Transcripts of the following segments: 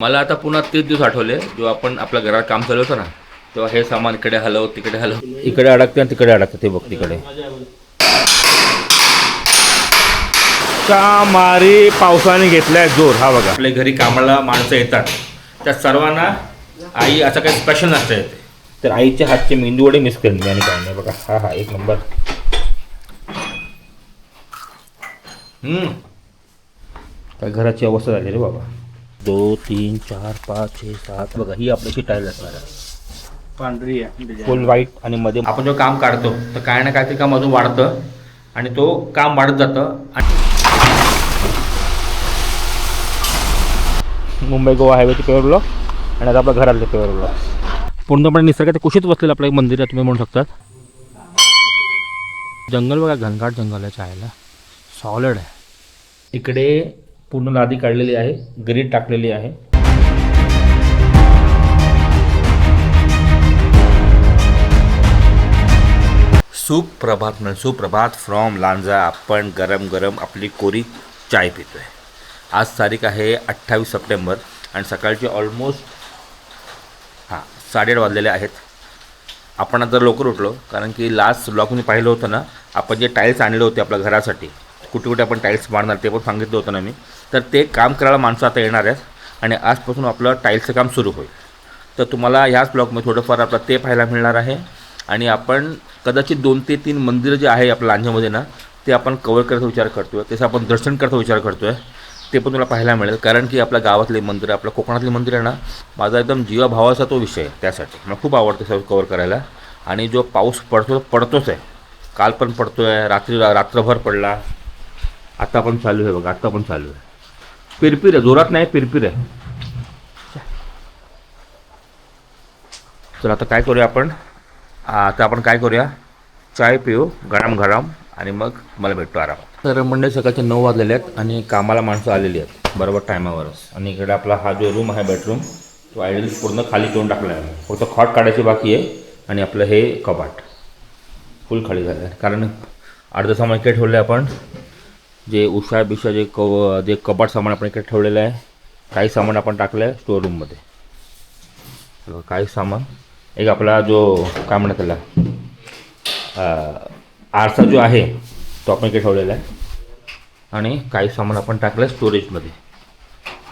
मला आता पुन्हा तेच दिवस आठवले जेव्हा आपण आपल्या घरात काम चालू होतं ना तेव्हा हे सामान इकडे हलव तिकडे हलव. इकडे अडकते आणि तिकडे अडकते ते बघ तिकडे. का मारी पावसाने घेतलाय जोर हा बघा. आपल्या घरी कामाला माणसं येतात. त्या सर्वांना आई असं काही स्पेशल नसतं येते. तर आईच्या हातचे मेंदू वडे मिस करेन आणि काय नाही. बघा हा हा एक नंबर. हम्म. काय घराची अवस्था झाली रे बाबा. दोन तीन चार पाच छे सात. बघा ही आपल्याशी टाईल असणार आहे. पांढरी आहे फुल व्हाईट आणि मध्ये आपण जेव्हा काम काढतो तर काय ना काहीतरी काम अजून वाढतं आणि तो काम वाढत जातं आणि मुंबई गोवा हायवेचे पेवर ब्लॉक आणि आता आपल्या घरातले पेवर ब्लॉक पूर्णपणे निसर्गाच्या कुशीत बसलेलं आपलं एक मंदिर आहे तुम्ही म्हणू शकतात. जंगल बघा घनघाट जंगल आहे छायला. सॉलिड आहे. इकडे पूर्ण लादी काढलेली आहे ग्रीड टाकलेली आहे. सुप्रभात म्हणजे सुप्रभात फ्रॉम लांजा आपण गरम गरम आपली कोरी चाय पितोय. आज तारीख आहे अठ्ठावीस सप्टेंबर आणि सकाळचे ऑलमोस्ट हां साडेआठ वाजलेले आहेत. आपण आता लवकर उठलो कारण की लास्ट ब्लॉग मी पाहिलं होतं ना आपण जे टाईल्स आणले होते आपल्या घरासाठी कुठे कुठे आपण टाईल्स मारणार ते पण सांगितलं होतं ना मी. तर ते काम करायला माणसं आता येणार आहेत आणि आजपासून आपलं टाईल्सचं काम सुरू होईल. तर तुम्हाला ह्याच ब्लॉगमध्ये थोडंफार आपलं ते पाहायला मिळणार आहे. आणि आपण कदाचित दोन ते तीन मंदिरं जे आहे आपल्या लांजामध्ये ना ते आपण कवर करायचा विचार करतो आहे त्याचं आपण दर्शन करायचा विचार करतो आहे ते पण तुला पाहायला मिळेल. कारण की आपल्या गावातले मंदिर आपल्या कोकणातले मंदिर आहे ना माझा एकदम जीवाभावाचा तो विषय आहे त्यासाठी. मला खूप आवडतं सर्व कवर करायला. आणि जो पाऊस पडतो पडतोच आहे. काल पण पडतो आहे रात्री रात्रभर पडला. आता पण चालू आहे बघा आता पण चालू आहे. पिरपिर आहे जोरात नाही पिरपिर आहे. चला आता काय करूया आपण? आता आपण काय करूया? चाय पिऊ गरम गरम आणि मग मला भेटतो आरामात. तर मंडळी सकाळचे नऊ वाजलेले आहेत आणि कामाला माणसं आलेली आहेत बरोबर टायमावरच आणि इकडे आपला हा जो रूम आहे बेडरूम तो आयडियल पूर्ण खाली करून टाकला आहे. फक्त खॉट काढायची बाकी आहे आणि आपलं हे कपाट. फुल खाली झालं आहे. कारण अर्धा सामान इकडे ठेवलं आहे आपण. जे उषा बिषा जे कव जे कपाट सामान आपण इकडे ठेवलेलं आहे काही सामान आपण टाकलं आहे स्टोर रूममध्ये काही सामान. एक आपला जो काय म्हणतात त्याला? आरसा जो आहे तो आपण इकडे ठेवलेला आहे. आणि काही सामान आपण टाकलं आहे स्टोरेजमध्ये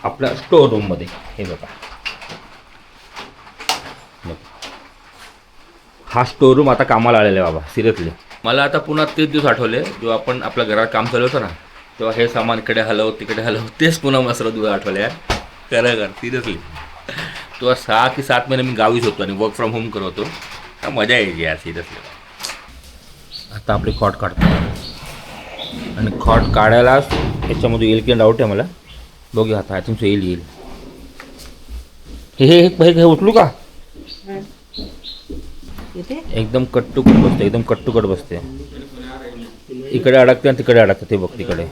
आपल्या स्टोर रूममध्ये हे बघा. हा स्टोर रूम आता कामाला आलेला आहे बाबा सिरियसली मला आता पुन्हा तेच दिवस आठवले जो आपण आपल्या घरात काम चालू होतं ना तेव्हा हे सामान इकडे हलव तिकडे हलव. तेच पुन्हा मला सर्व दिवस आठवले यार खरं कर सिरियसली तेव्हा सहा की सात महिने मी गावीच होतो आणि वर्क फ्रॉम होम करत होतो. मजा यायची यार सिरियसली आता आपली खॉट काढतो. आणि खॉट काढायलाच याच्यामध्ये येईल की डाऊट आहे मला? बघूया आता थिंक येईल येईल. हे हे उचलू का? एकदम कट्टुकट बसते एकदम कट्टुकट बसते. इकडे अडकते आणि तिकडे अडकते ते बघ तिकडे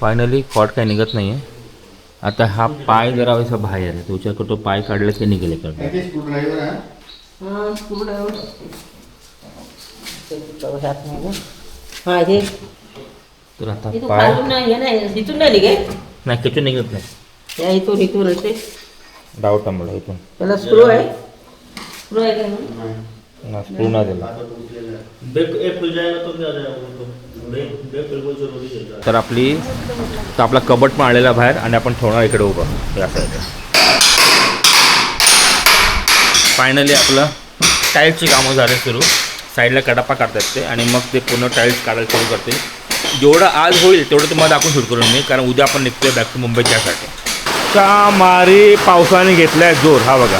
फायनली खॉट काय निघत नाही आहे आता हा पाय जरा असं बाहेर आहे. तो विचार करतो पाय काढले की निघेल हा. हा हे तर आता पाय खालून नाही हे नाही खेचून निघत नाही. या इथून इथून डाऊट आम्हाला इथून. त्याला स्क्रू आहे. स्क्रू आहे म्हणून? ना दिला तर आपली तर आपला कबट पण आलेला बाहेर आणि आपण ठेवणार इकडे उभं हे असं आहे फायनली आपलं टाईल्सची कामं झाले सुरू. साईडला कडापा काढतात ते आणि मग ते पूर्ण टाईल्स काढायला सुरू करतील. जेवढं आज होईल तेवढं तुम्हाला दाखवून शूट करून मी कारण उद्या आपण निघतोय बॅक टू मुंबई त्यासाठी का मारी पावसाने घेतलाय जोर हा बघा.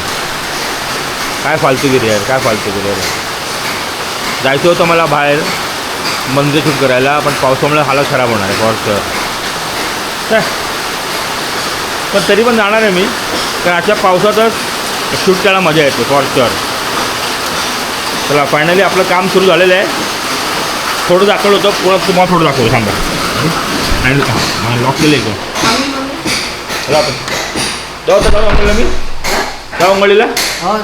काय फालतूगिरी आहे? काय फालतूगिरी आहे? जायचं होतं मला बाहेर मंदिर शूट करायला पण पावसामुळे हालत खराब होणार आहे फॉर काय पण तरी पण जाणार आहे मी कारण अशा पावसातच शूट करायला मजा येते फॉर शुअर चला फायनली आपलं काम सुरू झालेलं आहे. थोडं दाखवलं होतं पुन्हा तुम्हाला थोडं दाखवलं सांगा आणि हां लॉक केलं एकदम चला आपण जाऊ तर जाऊ अंगळीला मी? जाऊ अंगडीला हो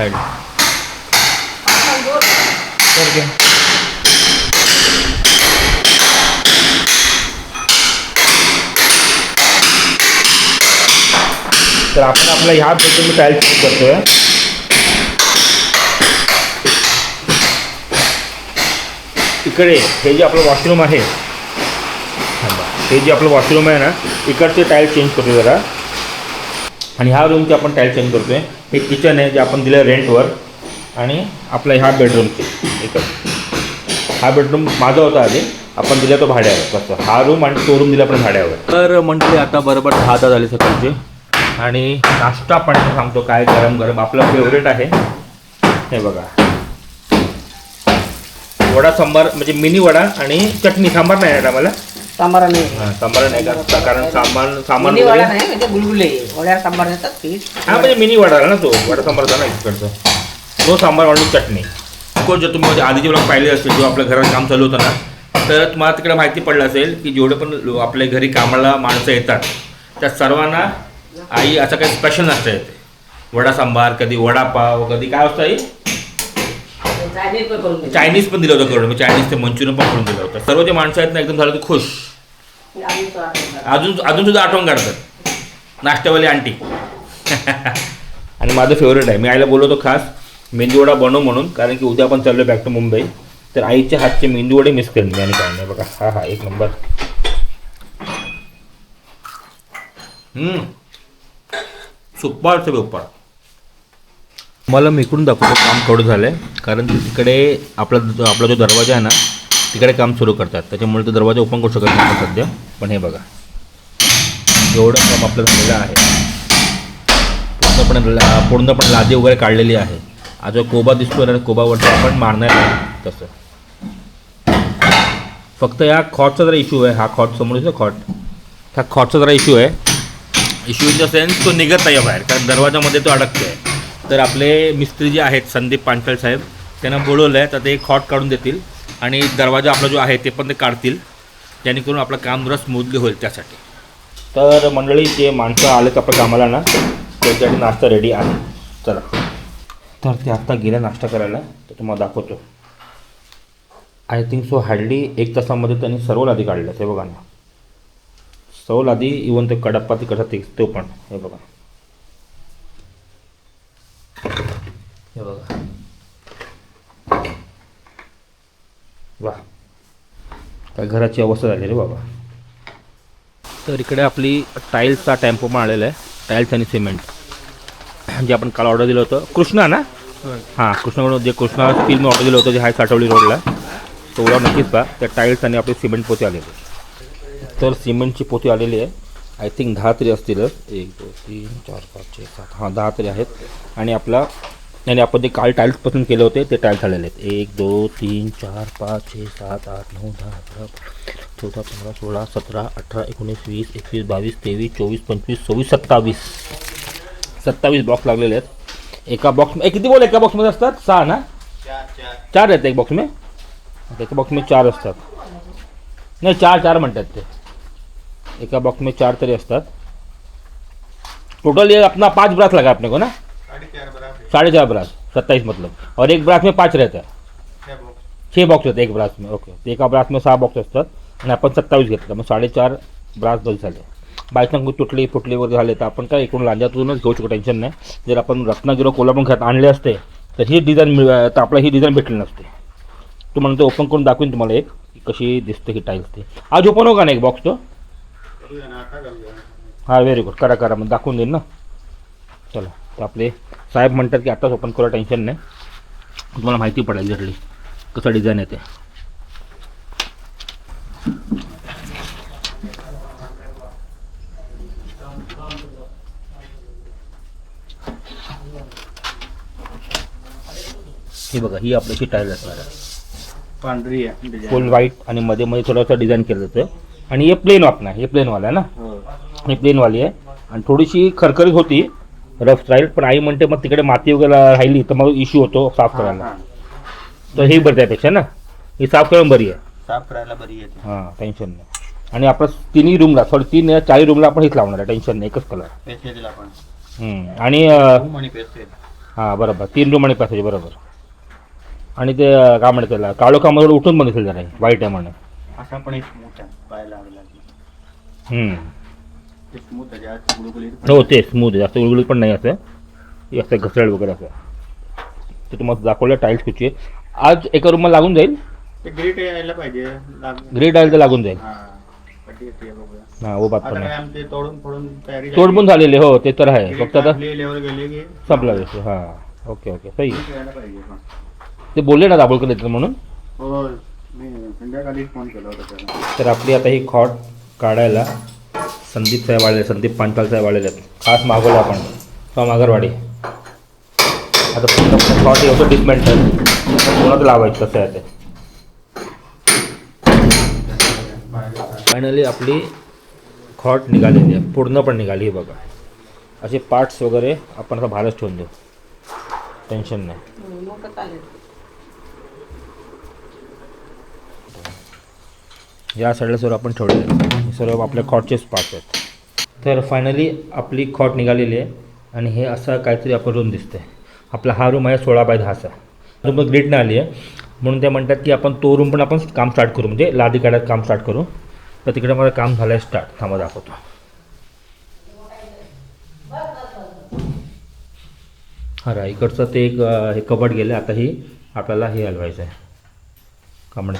साईड. तर घ्या तर आपण आपला ह्या बेडरूम टाईल चेंज करतोय. इकडे हे जे आपलं वॉशरूम आहे हे जे आपलं वॉशरूम आहे ना इकडचे टाईल चेंज करतो जरा. आणि ह्या रूमचे आपण टाईल चेंज करतोय. हे किचन आहे जे आपण दिलं रेंटवर आणि आपला ह्या बेडरूमचे एकच. हा बेडरूम माझा होता आधी. आपण दिला तो भाड्यावर. कसं हा रूम आणि तो रूम दिला पण भाड्यावर. तर म्हणते आता बरोबर दहा दहा झाले सकाळचे. आणि नाश्ता पण सांगतो काय गरम गरम. आपलं फेवरेट आहे. हे बघा. वडा सांबार म्हणजे मिनी वडा आणि चटणी. सांबार नाही आहे आम्हाला. सांबार नाही हां सांबार नाही का? कारण सामान सामान मिनी वडा वगैरे- नाही म्हणजे गुलगुले वड्यावर सांबार देतात पीठ. हा म्हणजे मिनी वडा ना तो. वडा सांबार इकडचा तो सांबार चटणी. कोण जर तुम्ही माझे आधीचे ब्लॉग पाहिले असतील जेव्हा आपल्या घरात काम चालू होतं ना तर तुम्हाला तिकडे माहिती पडलं असेल की जेवढे पण लो- आपल्या घरी कामाला माणसं येतात त्या सर्वांना आई असं काही स्पेशल नाश्ता येते. वडा सांबार कधी वडापाव कधी काय असतं आई? चायनीज पण दिलं. होतं करून. मी चायनीज ते मंचुरियन पण करून दिलं होतं. सर्व जे माणसं आहेत ना एकदम झालं ते खुश. अजून अजून सुद्धा आठवण काढतात. नाश्त्यावाली आंटी. आणि माझं फेवरेट आहे. मी आईला बोलवतो खास मेंदूवडा बनव म्हणून कारण की उद्या आपण चाललो बॅक टू मुंबई तर आईच्या हातचे मेंदूवडे मिस करेन मी आणि काय नाही. बघा हा हा एक नंबर हम्म. सुपर से तुम्हाला मला मी इकडून दाखवतो काम थोडं झालं आहे कारण तिकडे आपला आपला जो दरवाजा आहे ना तिकडे काम सुरू करतात. त्याच्यामुळे तो दरवाजा ओपन करू शकत नाही सध्या. पण हे बघा. एवढं काम आपलं झालेलं आहे. पूर्णपणे ला- पूर्णपणे लादी वगैरे काढलेली आहे. आज कोबा दिसतो ना कोबावरती आपण मारणार आहे. तसं. फक्त या खॉटचा जरा इश्यू आहे. हा खॉट समोर खॉट ह्या खॉटचा जरा इश्यू आहे. इश्यू इन द सेन्स तो निघत नाही आहे बाहेर कारण दरवाजामध्ये तो अडकतो आहे तर आपले मिस्त्री जे आहेत संदीप पांचाळ साहेब त्यांना बोलवलं आहे तर ते खॉट काढून देतील आणि दरवाजा आपला जो आहे ते पण ते काढतील. जेणेकरून आपलं काम जरा स्मूथली होईल त्यासाठी. तर मंडळी जे माणसं आलेत आपल्या कामाला ना त्यांच्यासाठी नाश्ता रेडी आहे. चला. तर ते आत्ता गेल्या नाश्ता करायला तर तुम्हाला दाखवतो. आय थिंक सो हार्डली एक तासामध्ये त्यांनी सर्व लादी काढल्या ते बघा ना. सर्व लादी इवन ते कडप्पा तिकडचा कसा ते तो पण हे बघा. हे बघा. वा. काय घराची अवस्था झाली रे बाबा. तर इकडे आपली टाईल्सचा टेम्पो पण आलेला आहे. टाईल्स आणि सिमेंट. जे आपण काल ऑर्डर दिलं होतं. कृष्णा ना? हां कृष्णाकडून जे कृष्णा स्टीलनं ऑर्डर दिलं होतं जे आहे साठवली रोडला तो नक्कीच पहा. त्या टाईल्स आणि आपले सिमेंट पोते आलेले तर सिमेंटची पोती आलेली आहे. आय थिंक दहा तरी असतीलच. एक दोन तीन चार पाच छे सात. हां दहा तरी आहेत. आणि आपला आणि आपण जे काल टाईल्स पसंत केले होते ते टाईल्स आलेले आहेत. एक दोन तीन चार पाच छे सात आठ नऊ दहा अकरा चौदा पंधरा सोळा सतरा अठरा एकोणीस वीस एकवीस बावीस तेवीस चोवीस पंचवीस सव्वीस सत्तावीस. सत्तावीस बॉक्स लागलेले आहेत. एका बॉक्स में किती बोल एका बॉक्समध्ये असतात? सहा ना? चार आहेत एक बॉक्स में? एका बॉक्स में चार असतात. नाही चार चार म्हणतात ते. एका बॉक्स में चार तरी असतात. टोटल ये अपना पाँच ब्रास लगा अपने को ना? साढ़े चार ब्रास सत्ताईस मतलब. और एक ब्रास में पाँच रहता है। छः बॉक्स होते एक ब्रास में ओके एका ब्रास में सहा बॉक्स असतात आणि आपण सत्तावीस घेतलं. मग साडेचार ब्रास बस झाले. कुठे तुटली फुटली वगैरे झाले तर आपण काय एकूण लांजातूनच घेऊ शकतो टेन्शन नाही. जर आपण रत्नागिरी कोल्हापूर खात आणले असते तर ही डिझाईन मिळ तर आपला ही डिझाईन भेटली नसते. तू म्हणतो ओपन करून दाखवीन तुम्हाला एक कशी दिसते ही टाईल्स ती. आज ओपन हो का ना एक बॉक्स तो? हां व्हेरी गुड करा करा. मग दाखवून देईन ना. चला. तर आपले साहेब म्हणतात की आत्ताच ओपन करा टेन्शन नाही. तुम्हाला माहिती पडेल एक्झॅक्टली कसं डिझाईन येते ही बघा ही आपल्याची टाईल असणार आहे. पांढरी आहे फुल व्हाईट आणि मध्ये मध्ये थोडंसं डिझाईन केलं जातं आणि हे प्लेन वापणार हे प्लेनवाला आहे ना? हो. ही प्लेनवाली आहे. आणि थोडीशी खरखरीत होती. रफ राहील पण आई म्हणते मग तिकडे माती वगैरे राहिली तर मग इश्यू होतो साफ करायला. तर हे बरं त्यापेक्षा ना. ही साफ करून बरी आहे. साफ करायला बरी येते हां टेन्शन नाही. आणि आपण तिन्ही रूमला सॉरी तीन चारही रूमला आपण हेच लावणार आहे. टेन्शन नाही एकच कलर पेस्ट दिला आपण. आणि अं, रूम आणि पेस्ट हां बरोबर. तीन रूम आणि पॅसेज बरोबर. आणि ते अं, काय म्हणतात त्याला काळो कामावर उठून पण दिसेल जरा व्हाईट आहे म्हणून असा पण एक मोठा पाहायला लागला हम्म. ते स्मूथ त्याच्यात गुळगुळीत हो ते स्मूथ आहे. जास्त गुळगुळीत पण नाही असं. असं घसरड वगैरे असं. ते तुम्हाला दाखवलं टाईल्स कुठची. आज एका रूमला लागून जाईल? ते ग्रेट यायला पाहिजे. लाग- ग्रेट आईल तर लागून जाईल. हा बघूया. हां बात पण तोड पण झालेले हो ते तर आहे. फक्त आता संपला विषय हां ओके ओके. सही. ते बोलले ना दाभोळकर येतात म्हणून. हो मी संध्याकाळी फोन केला होता त्याला. तर आपली आता ही खॉट काढायला संदीप साहेब आलेले संदीप पांचाल साहेब आलेले आहेत. खास मागवलं आपण. फ्रॉम आगरवाडी आता पूर्ण खॉट येतो डिसमेंटल कोणाचं लावायचं कसं आहे ते? फायनली आपली खॉट निघालेली आहे. पूर्ण पण निघाली आहे बघा. असे पार्ट्स वगैरे आपण आता बाहेरच ठेवून देऊ. टेन्शन नाही. हो, हम्म, मग तर चालेल या साईडला सर्व आपण ठेवलेले हे सर्व आपल्या खॉटचेच पाच आहेत. तर फायनली आपली खॉट निघालेली आहे. आणि हे असं काहीतरी आपण रूम दिसतंय. आपला हा रूम आहे सोळा बाय दहाचा. रूम ग्रीटनं आली आहे. म्हणून ते म्हणतात की आपण तो रूम पण आपण काम स्टार्ट करू. म्हणजे लादी काढत काम स्टार्ट करू. तर तिकडे मला काम झालं आहे स्टार्ट थांबा दाखवतो. हा रा इकडचं ते एक हे कपाट गेलं. आता ही आपल्याला हे हलवायचं आहे. कमड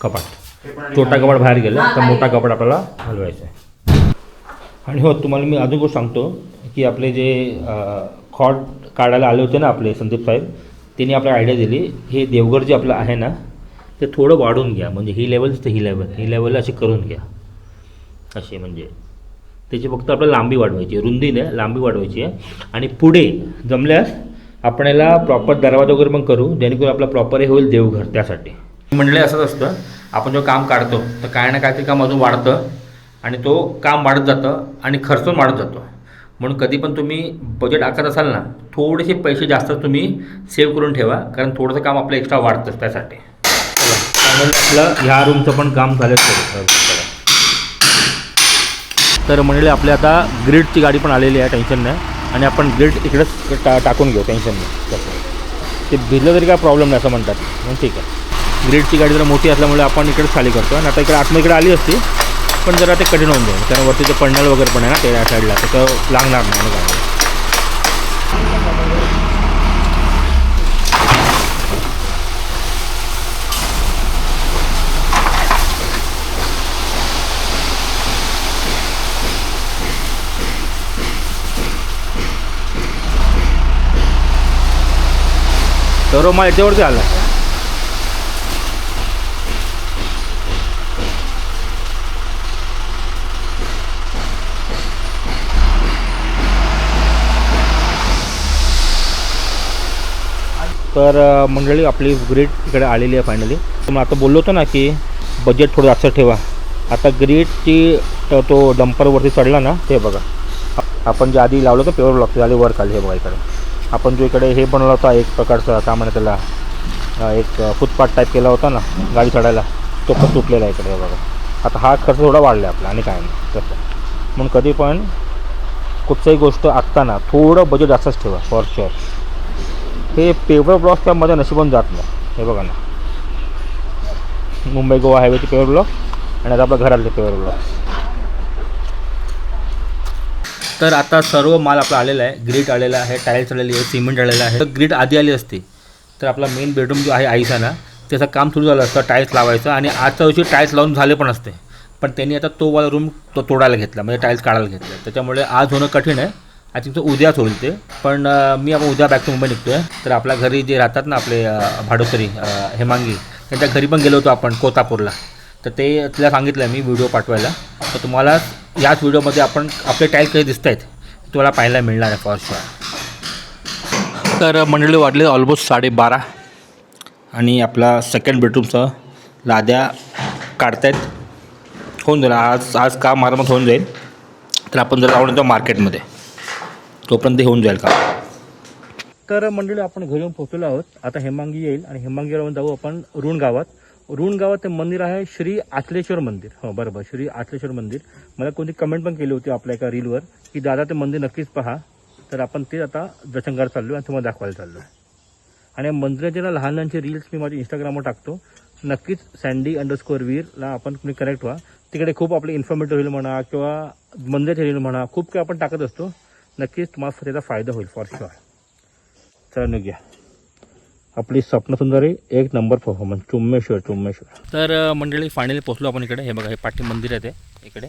कपाट. छोटा कपाट बाहेर गेला तर मोठा कपाट आपल्याला हलवायचा आहे. आणि हो तुम्हाला मी अजून गोष्ट सांगतो की आपले जे खॉट काढायला आले होते ना आपले संदीप साहेब त्यांनी आपल्याला आयडिया दिली हे देवगड जे आपलं आहे ना ते थोडं वाढून घ्या. म्हणजे ही लेवल तर ही लेवल ही लेवल अशी करून घ्या. अशी म्हणजे. त्याची फक्त आपल्याला लांबी वाढवायची आहे. रुंदी नाही लांबी वाढवायची आहे. आणि पुढे जमल्यास आपण याला प्रॉपर दरवाजा वगैरे पण करू जेणेकरून आपला प्रॉपर हे होईल देवघर त्यासाठी. म्हणले असंच असतं. आपण जेव्हा काम काढतो तर काय ना काहीतरी काम अजून वाढतं आणि तो काम वाढत जातं आणि खर्च वाढत जातो. म्हणून कधी पण तुम्ही बजेट आखत असाल ना थोडेसे पैसे जास्त तुम्ही सेव्ह करून ठेवा कारण थोडंसं काम आपलं एक्स्ट्रा वाढतं त्यासाठी. आपलं ह्या रूमचं पण काम झालं तर म्हणजे आपल्या आता ग्रीडची गाडी पण आलेली आहे टेन्शन नाही आणि आपण ग्रीड इकडेच टा टाकून घेऊ टेन्शन नाही ते भिजलं तरी काय प्रॉब्लेम नाही असं म्हणतात. मग ठीक आहे. ग्रीडची गाडी जरा मोठी असल्यामुळे आपण इकडेच खाली करतो आणि आता इकडे आतमध्ये इकडे आली असती पण जरा ते कठीण होऊन जाईल. कारण वरती ते पडणार वगैरे पण आहे ना ते या साईडला त्याचं लागणार नाही आणि काय तर मग याच्यावरती आला. तर मंडळी आपली ग्रीड इकडे आलेली आहे फायनली तुम्ही आता बोललो होतो ना की बजेट थोडं जास्त ठेवा. आता ग्रीडची तो डंपरवरती चढला ना ते बघा. आपण जे आधी लावलं होतं प्युअर ब्लॉक आधी वर खाली हे बघा इकडे. आपण जो इकडे हे बनवला होता एक प्रकारचा काय म्हणा त्याला एक फुटपाथ टाईप केला होता ना गाडी चढायला तो पण तुटलेला आहे इकडे हे बघा. आता हा खर्च थोडा वाढला आपला आणि काय नाही तसं. म्हणून कधी पण कुठच्याही गोष्ट आखताना थोडं बजेट जास्तच ठेवा फॉर शुअर हे पेवर ब्लॉक त्या माझ्या नशिबून जात नाही. हे बघा ना. मुंबई गोवा हायवेचे पेवर ब्लॉक आणि आता आपल्या घरातले पेवर ब्लॉक. तर आता सर्व माल आपला आलेला आहे. ग्रीट आलेला आहे टाईल्स आलेली आहे सिमेंट आलेला आहे. तर ग्रीट आधी आली असती तर आपला मेन बेडरूम जो आहे आईचा ना त्याचं काम सुरू झालं असतं टाईल्स लावायचं आणि आजच्या दिवशी टाईल्स लावून झाले पण असते. पण त्यांनी आता तो वाला रूम तो तोडायला घेतला म्हणजे टाईल्स काढायला घेतला त्याच्यामुळे आज होणं कठीण आहे. आय थिंक उद्याच होईल ते पण मी आपण उद्या बॅक टू मुंबई निघतो आहे तर आपल्या घरी जे राहतात ना आपले भाडोसरी हेमांगी त्यांच्या घरी पण गेलो होतो आपण कोतापूरला तर ते तिला सांगितलं मी व्हिडिओ पाठवायला. तर तुम्हाला याच व्हिडिओमध्ये आपण आपले टाईल कसे दिसत आहेत तुम्हाला पाहायला मिळणार आहे फॉर शुअर तर मंडळी वाढले ऑलमोस्ट साडेबारा. आणि आपला सेकंड बेडरूमचा लाद्या काढतायत. होऊन जाईल. आज आज काम आरामात होऊन जाईल. तर आपण जर जाऊन येतो मार्केटमध्ये तोपर्यंत ते होऊन जाईल का? तर मंडळी आपण घरी येऊन पोहोचलो आहोत. आता हेमांगी येईल आणि हेमांगीवर जाऊ आपण रुण गावात. रुण गावात ते मंदिर आहे श्री आचलेश्वर मंदिर. हो बरोबर श्री आचलेश्वर मंदिर. मला कोणती कमेंट पण केली होती आपल्या एका रीलवर की दादा ते मंदिर नक्कीच पहा. तर आपण ते आता दर्शन करायला चाललो आणि तुम्हाला दाखवायला चाललो आणि या मंदिराच्या लहान लहानचे रील्स मी माझ्या इंस्टाग्रामवर टाकतो. नक्कीच सँडी अंडरस्कोअर वीरला आपण तुम्ही कनेक्ट व्हा. तिकडे खूप आपले इन्फॉर्मेटिव्ह रील म्हणा किंवा मंदिर रील म्हणा खूप काही आपण टाकत असतो. नक्कीच तुम्हाला त्याचा फायदा होईल फॉर शुअर चला निघूया. आपली स्वप्न सुंदरी एक नंबर परफॉर्मन्स चुम्मेश्वर चुम्मेश्वर. तर मंडळी फायनली पोहोचलो आपण इकडे. हे बघा हे पाठी मंदिर आहे ते इकडे.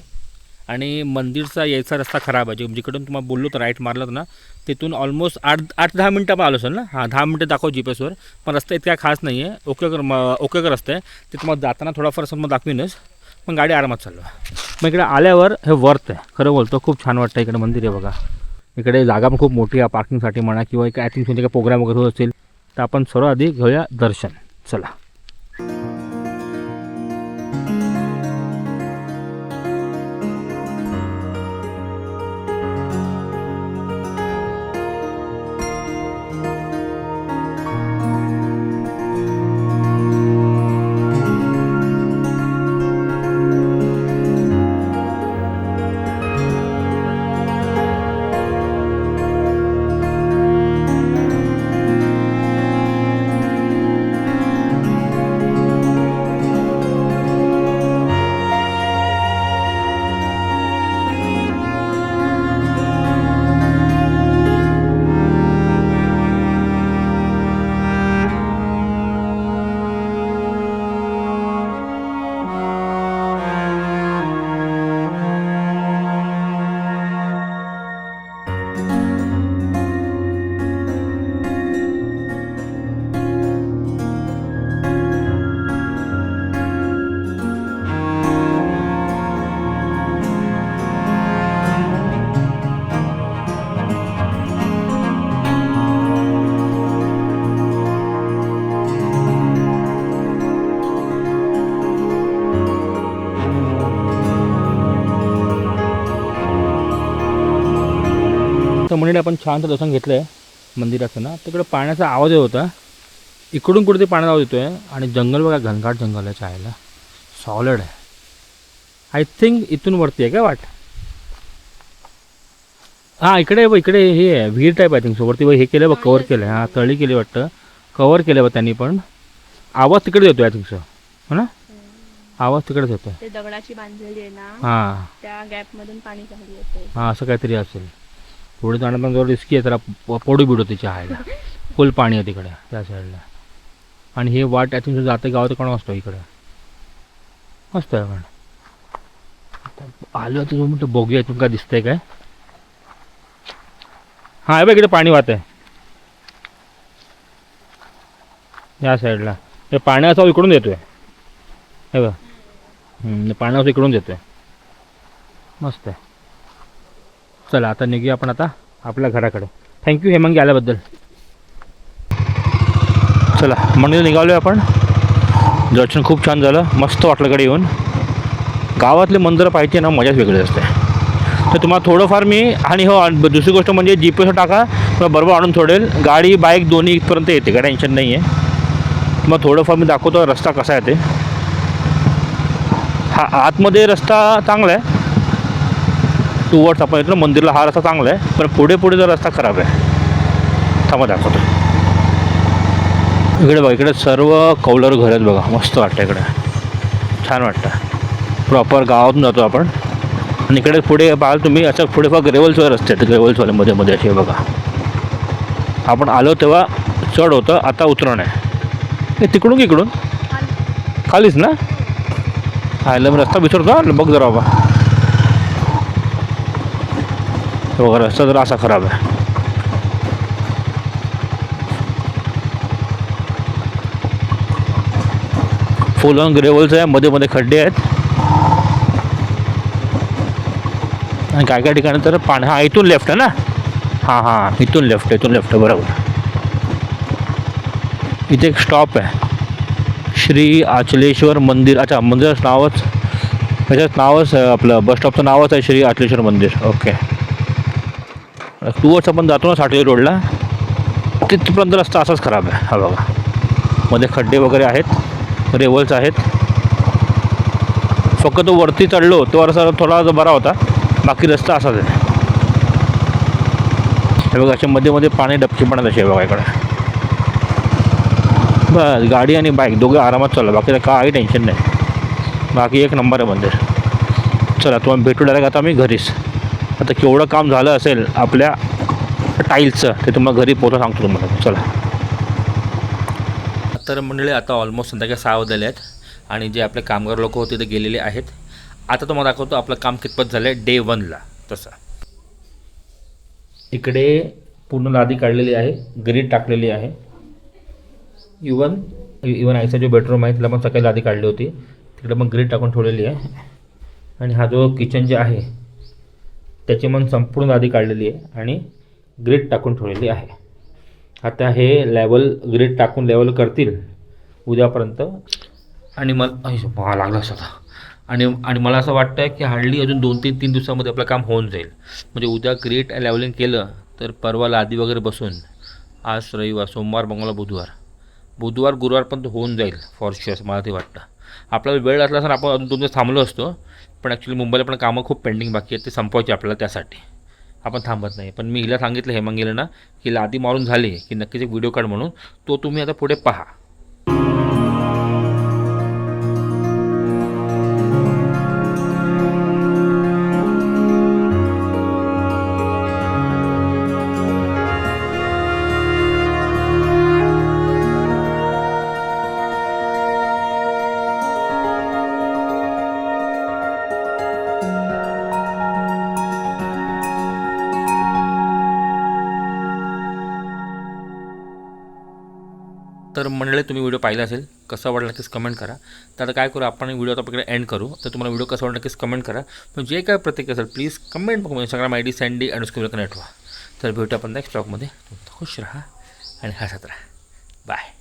आणि मंदिरचा यायचा रस्ता खराब आहे. जिकडून तुम्हाला बोललो तर राईट मारलात ना तिथून ऑलमोस्ट आठ आठ दहा मिनटं पण आलो असेल ना? हां दहा मिनटं दाखव जी पी एसवर पण रस्ता इतका खास नाही आहे. ओके कर ओके कर रस्ता आहे. ते तुम्हाला जाताना थोडाफार समजा दाखवीनच. पण गाडी आरामात चाललो मग इकडे आल्यावर हे वर्थ आहे. खरं बोलतो खूप छान वाटतं इकडे मंदिर आहे बघा. इकडे जागा पण खूप मोठी आहे पार्किंगसाठी म्हणा किंवा एक आय थिंक काही प्रोग्राम वगैरे होत असेल तर आपण सर्व आधी घेऊया दर्शन. चला. मंडळी आपण छानचं दर्शन घेतलं आहे मंदिराचं ना. तिकडे पाण्याचा आवाज येत होता. इकडून कुठे ते पाण्याचा आवाज येतो आहे आणि जंगल बघा घनघाट जंगल आहे चायला सॉलिड आहे. आय थिंक इथून वरती आहे काय वाट? हां इकडे बघ इकडे हे आहे विहीर टाईप आय थिंक सो वरती बघ हे केलं बघ कवर केलं आहे हां तळी केली वाटतं. कवर केलं बघ त्यांनी पण. आवाज तिकडे येतो आय थिंक सो हो ना? आवाज तिकडेच येतो दगडाची बांधलेली आहे ना हां. त्या गॅप मधून पाणी हां असं काहीतरी असेल. पुढे जाणं पण जवळ रिस्की आहे जरा पोडू बिडू तिच्या हायला फुल पाणी आहे तिकडे त्या साईडला आणि हे वाट यातून जाते गावात कोण असतो इकडे? मस्त आहे पण आलो तर म्हणतो बघूया इथून काय दिसतंय काय. हां हे बघ इकडे पाणी वाहत आहे या साईडला हे पाण्याचा इकडून येतोय. हे बघ. पाण्याचा इकडून येतोय. मस्त आहे. चला आता निघूया आपण आता आपल्या घराकडे. थँक्यू हेमंगी आल्याबद्दल. चला मंदिर निघालो आपण. दर्शन खूप छान झालं. मस्त वाटलं कडे येऊन. गावातले मंदिरं पाहिजे ना मजाच वेगळी असते. तर तुम्हाला थोडंफार मी आणि हो दुसरी गोष्ट म्हणजे जी पी टाका तुम्हाला बरोबर आणून सोडेल. गाडी बाईक दोन्ही इथपर्यंत येते काय टेन्शन नाही आहे मग थोडंफार मी दाखवतो रस्ता कसा आहे ते. हा आतमध्ये रस्ता चांगला आहे. टुवर्ड्स आपण येतो मंदिरला हा रस्ता चांगला आहे पण पुढे पुढे जर रस्ता खराब आहे. थांबा दाखवतो. इकडे बघा इकडे सर्व कौलर घर आहेत बघा मस्त वाटतं इकडे. छान वाटतं. प्रॉपर गावातून जातो आपण. आणि इकडे पुढे पाहाल तुम्ही असं पुढे बघा ग्रेवल्सवर रस्ते आहेत ग्रेवल्सवाले मध्ये मध्ये असे बघा. आपण आलो तेव्हा चढ होतं आता उतरण आहे. हे तिकडून की इकडून? खालीच ना? आयला मी रस्ता विसरतो. बघ जरा बाबा. वगैरे रस्ता जरा असा खराब आहे. फुल ऑन ग्रेवल्स आहे मध्ये मध्ये खड्डे आहेत. आणि काय काय ठिकाणी तर पाणी हा इथून लेफ्ट आहे ना? हां हां इथून लेफ्ट इथून लेफ्ट आहे बरोबर. इथे एक स्टॉप आहे. श्री आचलेश्वर मंदिर अच्छा मंदिराचं नावच त्याच्यात नावच आपलं बस स्टॉपचं नावच आहे श्री आचलेश्वर मंदिर. ओके टूवर्स आपण जातो ना साठे रोडला तिथपर्यंत रस्ता असाच खराब आहे हा बघा. मध्ये खड्डे वगैरे आहेत रेवल्स आहेत. फक्त तो वरती चढलो तो रस्ता थोडा बरा होता बाकी रस्ता असाच आहे. हे बघा असे मध्ये मध्ये पाणी डबकी पण असे बघा इकडे. बस गाडी आणि बाईक दोघे आरामात चला बाकी काही टेन्शन नाही. बाकी एक नंबर आहे मंदिर. चला तुम्हाला भेटू डायरेक्ट आता आम्ही घरीच. आता केवढं काम झालं असेल आपल्या टाईल्सचं ते तुम्हाला घरी पोहोचा सांगतो तुम्हाला. चला. तर मंडळी आता ऑलमोस्ट संध्याकाळी सहा वाजलेले आहेत आणि जे आपले कामगार लोक होते ते गेलेले आहेत. आता तुम्हाला दाखवतो आपलं काम कितपत झालं आहे डे वनला तसं. इकडे पूर्ण लादी काढलेली आहे ग्रीड टाकलेली आहे. इवन इवन आईचा जो बेडरूम आहे तिला पण सकाळी लादी काढली होती. तिकडे मग ग्रीड टाकून ठेवलेली आहे. आणि हा जो किचन जे आहे त्याची मन संपूर्ण आधी काढलेली आहे आणि ग्रीड टाकून ठेवलेली आहे. आता हे लेवल ग्रीड टाकून लेवल करतील उद्यापर्यंत. आणि मला लागला स्वतः आणि आणि मला असं वाटतं आहे की हार्डली अजून दोन तीन तीन दिवसामध्ये आपलं काम होऊन जाईल. म्हणजे उद्या ग्रेट लेवलिंग केलं तर परवा लादी वगैरे बसून आज रविवार सोमवार मंगळवार बुधवार. बुधवार गुरुवारपर्यंत होऊन जाईल फॉर शुअर मला ते वाटतं. आपल्याला वेळ असला तर आपण अजून दोन दिवस थांबलो असतो. पण ॲक्च्युली मुंबईला पण कामं खूप पेंडिंग बाकी आहेत ते संपवायचे आपल्याला त्यासाठी. आपण थांबत नाही. पण मी हिला सांगितलं हेमंगीला ना की लादी मारून झाली की नक्कीच एक व्हिडिओ काढ म्हणून. तो तुम्ही आता पुढे पहा. मंडळी तुम्ही व्हिडिओ पाहिला असेल कसा वाटला नक्कीच कमेंट करा. तर आता काय करू आपण व्हिडिओ आता आपल्याकडे एंड करू. तर तुम्हाला व्हिडिओ कसा वाटला नक्कीच कमेंट करा. पण जे काय प्रत्येक असेल प्लीज कमेंट बघू Instagram I D Sandy and school connect व्हा. तर भेटू आपण नेक्स्ट ब्लॉगमध्ये खुश राहा आणि हसत राहा. बाय